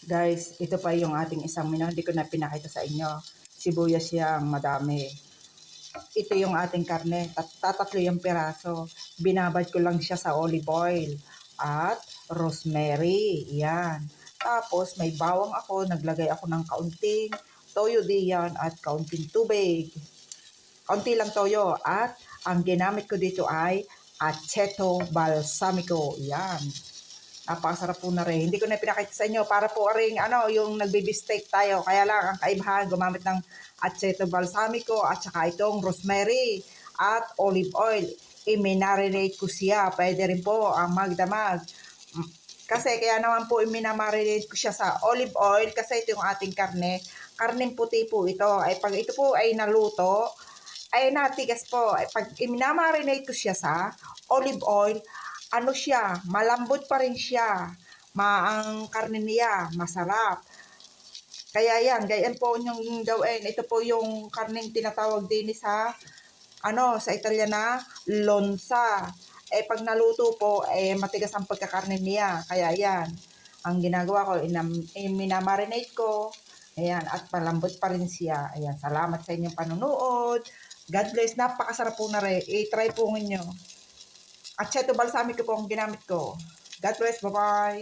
Guys, ito pa yung ating isang menu. Hindi ko na pinakita sa inyo. Sibuyas siyang madami. Ito yung ating karne. Tat- Tatatlo yung piraso. Binabad ko lang siya sa olive oil. At rosemary. Yan. Tapos may bawang ako. Naglagay ako ng kaunting toyo diyan at kaunting tubig. Kaunti lang toyo. At ang ginamit ko dito ay aceto balsamico. Yan. Napakasarap po na rin. Hindi ko na pinakita sa inyo para po ring ano, yung nagbibi-steak tayo. Kaya lang, ang kaibahan, gumamit ng aceto balsamico at saka itong rosemary at olive oil. I-marinate ko siya. Pwede rin po ang magdamag. Mm, Kasi kaya naman po i-marinate ko siya sa olive oil kasi ito yung ating karne. Karneng puti po ito. Ay pag ito po ay naluto, ay natigas po. Ay, pag i-marinate ko siya sa olive oil, ano siya, malambot pa rin siya. Ma ang karne niya, masarap. Kaya yan, ganyan po yung gawin. Ito po yung karneng tinatawag din sa ano, sa Italiana, lonsa. Eh, pag naluto po, eh, matigas ang pagkakarne niya. Kaya yan, ang ginagawa ko, inam, eh, minamarinate ko. Ayan, at malambot pa rin siya. Ayan, salamat sa inyong panunood. God bless, napakasarap po na rin. I-try po ninyo. At cheto balsamic po ang ginamit ko. God bless, bye-bye.